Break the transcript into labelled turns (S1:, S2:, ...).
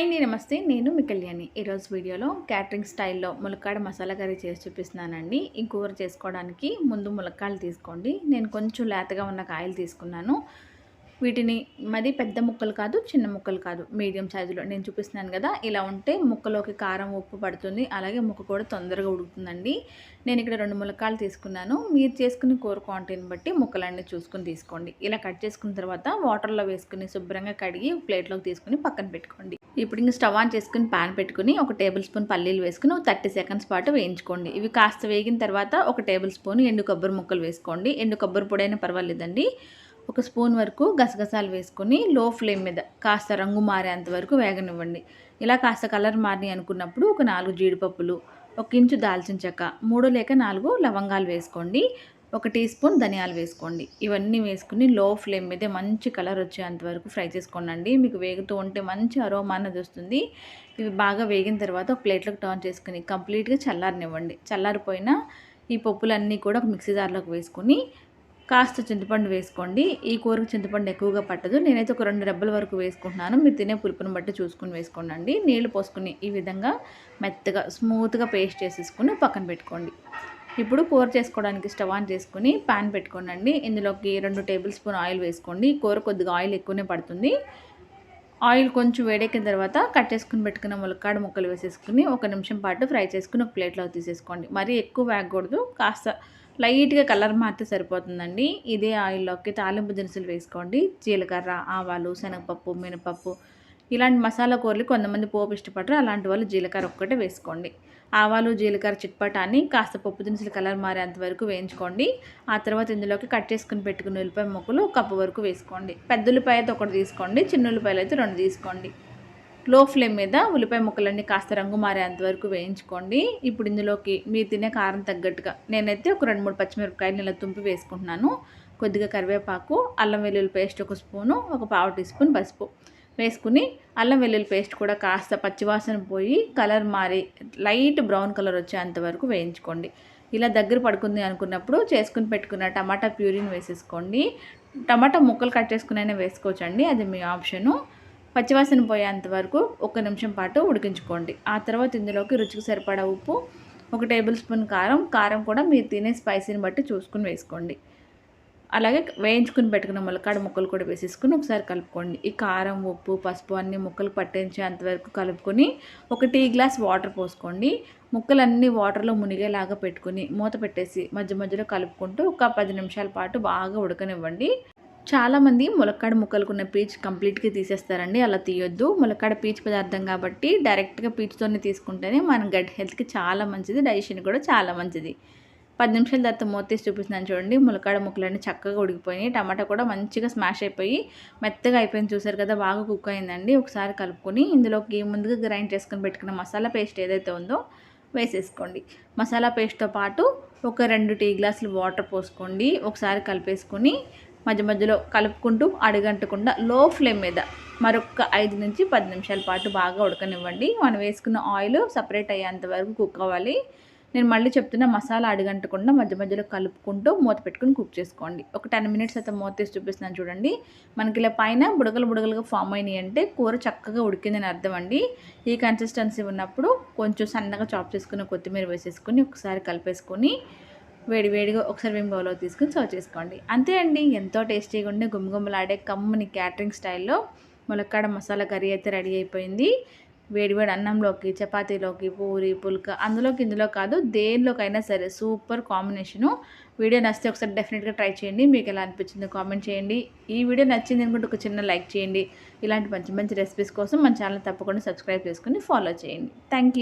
S1: Hi అండి నమస్తే. నేను మీ కళ్యాణి. ఈరోజు వీడియోలో క్యాటరింగ్ స్టైల్లో ములక్కాడ మసాలా కర్రీ చేసి చూపిస్తున్నానండి. ఈ కూర చేసుకోవడానికి ముందు ములక్కాయలు తీసుకోండి. నేను కొంచెం లేతగా ఉన్న కాయలు తీసుకున్నాను. వీటిని మరి పెద్ద ముక్కలు కాదు చిన్న ముక్కలు కాదు. మీడియం సైజులో నేను చూపిస్తున్నాను కదా ఇలా ఉంటే ముక్కలోకి కారం ఉప్పు పడుతుంది. అలాగే ముక్క కూడా తొందరగా ఉడుకుతుందండి. నేను ఇక్కడ రెండు ములకాలు తీసుకున్నాను. మీరు చేసుకుని కూర క్వాంటిటీని బట్టి ముక్కలన్నీ చూసుకుని తీసుకోండి. ఇలా కట్ చేసుకున్న తర్వాత వాటర్లో వేసుకుని శుభ్రంగా కడిగి ప్లేట్లోకి తీసుకుని పక్కన పెట్టుకోండి. ఇప్పుడు ఇంకా స్టవ్ ఆన్ చేసుకుని పాన్ పెట్టుకుని ఒక టేబుల్ స్పూన్ పల్లీలు వేసుకుని ఒక థర్టీ సెకండ్స్ పాటు వేయించుకోండి. ఇవి కాస్త వేగిన తర్వాత ఒక టేబుల్ స్పూన్ ఎండు కొబ్బరి ముక్కలు వేసుకోండి. ఎండు కొబ్బరి పొడైనా పర్వాలేదండి. ఒక స్పూన్ వరకు గసగసాలు వేసుకొని లో ఫ్లేమ్ మీద కాస్త రంగు మారేంత వరకు వేగనివ్వండి. ఇలా కాస్త కలర్ మారి అనుకున్నప్పుడు ఒక నాలుగు జీడిపప్పులు ఒక ఇంచు దాల్చిన చెక్క మూడు లేక నాలుగు లవంగాలు వేసుకోండి. ఒక టీ స్పూన్ ధనియాలు వేసుకోండి. ఇవన్నీ వేసుకుని లో ఫ్లేమ్ మీద మంచి కలర్ వచ్చేంత వరకు ఫ్రై చేసుకోండి మీకు వేగుతూ ఉంటే మంచి అరోమా అన్నది వస్తుంది. ఇవి బాగా వేగిన తర్వాత ఒక ప్లేట్లోకి టర్న్ చేసుకుని కంప్లీట్గా చల్లారనివ్వండి. చల్లారిపోయిన ఈ పప్పులన్నీ కూడా ఒక మిక్సీ జార్లోకి వేసుకుని కాస్త చింతపండు వేసుకోండి. ఈ కూరకు చింతపండు ఎక్కువగా పట్టదు. నేనైతే ఒక రెండు రెబ్బల వరకు వేసుకుంటున్నాను. మీరు తినే పులుపుని బట్టి చూసుకుని వేసుకోండి నీళ్ళు పోసుకుని ఈ విధంగా మెత్తగా స్మూత్గా పేస్ట్ చేసేసుకుని పక్కన పెట్టుకోండి. ఇప్పుడు కూర చేసుకోవడానికి స్టవ్ ఆన్ చేసుకుని పాన్ పెట్టుకోండి ఇందులోకి రెండు టేబుల్ స్పూన్ ఆయిల్ వేసుకోండి. కూర కొద్దిగా ఆయిల్ ఎక్కువనే పడుతుంది. ఆయిల్ కొంచెం వేడెక్కిన తర్వాత కట్ చేసుకుని పెట్టుకున్న ములక్కాడ ముక్కలు వేసేసుకుని ఒక నిమిషం పాటు ఫ్రై చేసుకుని ఒక ప్లేట్లో తీసేసుకోండి. మరీ ఎక్కువ వేగకూడదు. కాస్త లైట్గా కలర్ మారితే సరిపోతుందండి. ఇదే ఆయిల్లోకి తాలింపు దినుసులు వేసుకోండి. జీలకర్ర ఆవాలు శనగపప్పు మినపప్పు ఇలాంటి మసాలా కూరలు కొంతమంది పోపు ఇష్టపడరు. అలాంటి వాళ్ళు జీలకర్ర ఒక్కటే వేసుకోండి. ఆవాలు జీలకర్ర చిట్పటాన్ని కాస్త పప్పు దినుసులు కలర్ మారేంత వరకు వేయించుకోండి. ఆ తర్వాత ఇందులోకి కట్ చేసుకుని పెట్టుకున్న ఉల్లిపాయ ముక్కలు కప్పు వరకు వేసుకోండి. పెద్ద ఉల్లిపాయ అయితే ఒకటి తీసుకోండి. చిన్న ఉల్లిపాయలు అయితే రెండు తీసుకోండి. లో ఫ్లేమ్ మీద ఉల్లిపాయ ముక్కలన్నీ కాస్త రంగు మారేంత వరకు వేయించుకోండి. ఇప్పుడు ఇందులోకి మీరు తినే కారం తగ్గట్టుగా నేనైతే ఒక రెండు మూడు పచ్చిమిరపకాయలు ఇలా తుంపి వేసుకుంటున్నాను. కొద్దిగా కరివేపాకు అల్లం వెల్లుల్లి పేస్ట్ ఒక స్పూను ఒక పావు టీ స్పూన్ పసుపు వేసుకుని అల్లం వెల్లుల్లి పేస్ట్ కూడా కాస్త పచ్చివాసన పోయి కలర్ మారి లైట్ బ్రౌన్ కలర్ వచ్చేంత వరకు వేయించుకోండి. ఇలా దగ్గర పడుకుంది అనుకున్నప్పుడు చేసుకుని పెట్టుకున్న టమాటా ప్యూరీని వేసేసుకోండి. టమాటా ముక్కలు కట్ చేసుకునైనా వేసుకోవచ్చండి. అది మీ ఆప్షను. పచ్చివాసన పోయేంత వరకు ఒక నిమిషం పాటు ఉడికించుకోండి. ఆ తర్వాత ఇందులోకి రుచికి సరిపడా ఉప్పు ఒక టేబుల్ స్పూన్ కారం కారం కూడా మీరు తినే స్పైసీని బట్టి చూసుకుని వేసుకోండి. అలాగే వేయించుకుని పెట్టుకున్న ములక్కాడ ముక్కలు కూడా వేసేసుకుని ఒకసారి కలుపుకోండి. ఈ కారం ఉప్పు పసుపు అన్ని ముక్కలు పట్టించేంత అంతవరకు కలుపుకొని ఒక టీ గ్లాస్ వాటర్ పోసుకోండి. ముక్కలన్నీ వాటర్లో మునిగేలాగా పెట్టుకుని మూత పెట్టేసి మధ్య మధ్యలో కలుపుకుంటూ ఒక పది నిమిషాల పాటు బాగా ఉడకనివ్వండి. చాలామంది ములక్కాడ ముక్కలుకున్న పీచ్ కంప్లీట్గా తీసేస్తారండి. అలా తీయొద్దు. ములక్కాడ పీచ్ పదార్థం కాబట్టి డైరెక్ట్గా పీచుతోనే తీసుకుంటేనే మన గట్ హెల్త్కి చాలా మంచిది. డైజెషన్ కూడా చాలా మంచిది. పది నిమిషాల తర్వాత మూతేసి చూపిస్తున్నాను చూడండి. ములక్కాడ ముక్కలన్నీ చక్కగా ఉడికిపోయినాయి. టమాటా కూడా మంచిగా స్మాష్ అయిపోయి మెత్తగా అయిపోయింది. చూసారు కదా బాగా కుక్ అయిందండి. ఒకసారి కలుపుకొని ఇందులోకి ముందుగా గ్రైండ్ చేసుకుని పెట్టుకున్న మసాలా పేస్ట్ ఏదైతే ఉందో వేసేసుకోండి. మసాలా పేస్ట్తో పాటు ఒక రెండు టీ గ్లాసులు వాటర్ పోసుకోండి. ఒకసారి కలిపేసుకొని మధ్య మధ్యలో కలుపుకుంటూ అడుగంటకుండా లో ఫ్లేమ్ మీద మరొక ఐదు నుంచి పది నిమిషాల పాటు బాగా ఉడకనివ్వండి. మనం వేసుకున్న ఆయిల్ సపరేట్ అయ్యేంత వరకు కుక్ అవ్వాలి. నేను మళ్ళీ చెప్తున్న మసాలా అడుగంటకుండా మధ్య మధ్యలో కలుపుకుంటూ మూత పెట్టుకుని కుక్ చేసుకోండి. ఒక టెన్ మినిట్స్ అయితే మూత తీసి చూపిస్తున్నాను చూడండి. మనకి ఇలా పైన బుడగలు బుడగలుగా ఫామ్ అయినాయి అంటే కూర చక్కగా ఉడికిందని అర్థం అండి. ఈ కన్సిస్టెన్సీ ఉన్నప్పుడు కొంచెం సన్నగా చాప్ చేసుకుని కొత్తిమీర వేసేసుకుని ఒకసారి కలిపేసుకొని వేడివేడిగా ఒకసారి మేము బౌల్లో తీసుకుని సర్వ్ చేసుకోండి. అంతే అండి. ఎంతో టేస్టీగా ఉండే గుమ్మగుమ్మలాడే కమ్మని క్యాటరింగ్ స్టైల్లో ములక్కాడ మసాలా కర్రీ అయితే రెడీ అయిపోయింది. వేడివేడి అన్నంలోకి చపాతీలోకి పూరి పుల్క అందులోకి ఇందులో కాదు దేనిలోకైనా సరే సూపర్ కాంబినేషను. వీడియో నచ్చితే ఒకసారి డెఫినెట్గా ట్రై చేయండి. మీకు ఎలా అనిపించిందో కామెంట్ చేయండి. ఈ వీడియో నచ్చింది అనుకుంటే ఒక చిన్న లైక్ చేయండి. ఇలాంటి మంచి మంచి రెసిపీస్ కోసం మన ఛానల్ తప్పకుండా సబ్స్క్రైబ్ చేసుకుని ఫాలో చేయండి. థ్యాంక్